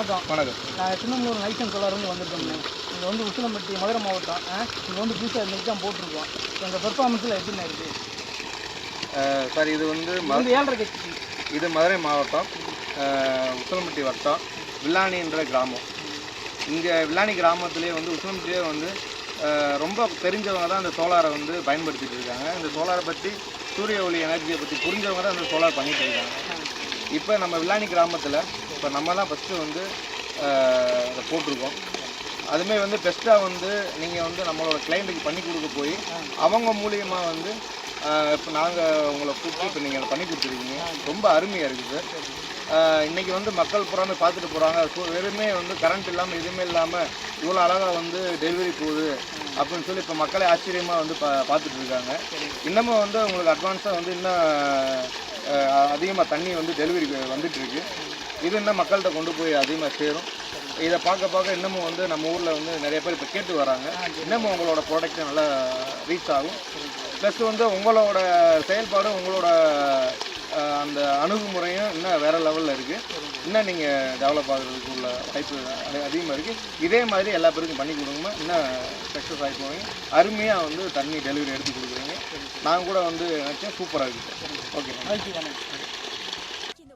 வணக்கம். வணக்கம். நான் திருநெல்வேலூர் நைசன் சோலார்லேருந்து வந்திருக்கோம்ண்ணே இங்கே வந்து உசிலம்பட்டி மதுரை மாவட்டம் இங்கே வந்து புதுசாக தான் போட்டிருக்கோம். எங்கள் பெர்ஃபார்மன்ஸில் எப்படிண்ணே இருக்குது சார் இது வந்து வந்து ஏழரை கட்சி. இது மதுரை மாவட்டம் உசிலம்பட்டி வட்டம் வில்லானின்ற கிராமம். இங்கே வில்லானி கிராமத்திலே வந்து உசிலம்பட்டியே வந்து ரொம்ப தெரிஞ்சவங்க தான் இந்த சோலாரை வந்து பயன்படுத்திட்டு இருக்காங்க. இந்த சோலாரை பற்றி சூரிய ஒளி எனர்ஜியை பற்றி புரிஞ்சவங்க தான் இந்த சோலார் பண்ணிட்டு இருக்காங்க. இப்போ நம்ம வில்லானி கிராமத்தில் இப்போ நம்ம தான் ஃபஸ்ட்டு வந்து அதை போட்டிருக்கோம். அதுமே வந்து பெஸ்ட்டாக வந்து நீங்கள் வந்து நம்மளோட கிளைண்ட்டுக்கு பண்ணி கொடுக்க போய் அவங்க மூலியமாக வந்து இப்போ நாங்கள் உங்களை கூப்பிட்டு இப்போ நீங்கள் அதை பண்ணி கொடுத்துருக்கீங்க. ரொம்ப அருமையாக இருக்குது. சார் இன்றைக்கி வந்து மக்கள் புறாமே பார்த்துட்டு போகிறாங்க ஸோ வெறுமே வந்து கரண்ட் இல்லாமல் எதுவுமே இல்லாமல் இவ்வளோ அழகாக வந்து டெலிவரி போகுது அப்படின்னு சொல்லி இப்போ மக்களே ஆச்சரியமாக வந்து பா பார்த்துட்டு இருக்காங்க. இன்னமும் வந்து உங்களுக்கு அட்வான்ஸாக வந்து இன்னும் அதிகமாக தண்ணி வந்து டெலிவரி வந்துட்டுருக்கு. இது இன்னும் மக்கள்கிட்ட கொண்டு போய் அதிகமாக சேரும். இதை பார்க்க பார்க்க இன்னமும் வந்து நம்ம ஊரில் வந்து நிறைய பேர் இப்போ கேட்டு வராங்க. இன்னமும் உங்களோட ப்ராடக்ட் நல்லா ரீச் ஆகும். ப்ளஸ் வந்து உங்களோட செயல்பாடும் உங்களோட அந்த அணுகுமுறையும் இன்னும் வேறு லெவலில் இருக்குது இன்னும் நீங்கள் டெவலப் ஆகிறதுக்கு உள்ள வாய்ப்பு அதிகமாக இருக்குது இதே மாதிரி எல்லா பேருக்கும் பண்ணி கொடுங்க. இன்னும் சக்ஸஸ் ஆகி போவீங்க. அருமையாக வந்து தண்ணி டெலிவரி எடுத்து கொடுக்குறீங்க. நான் கூட வந்து நினச்சேன் சூப்பராக இருக்குது ఓకే థ్యాంక్ యూ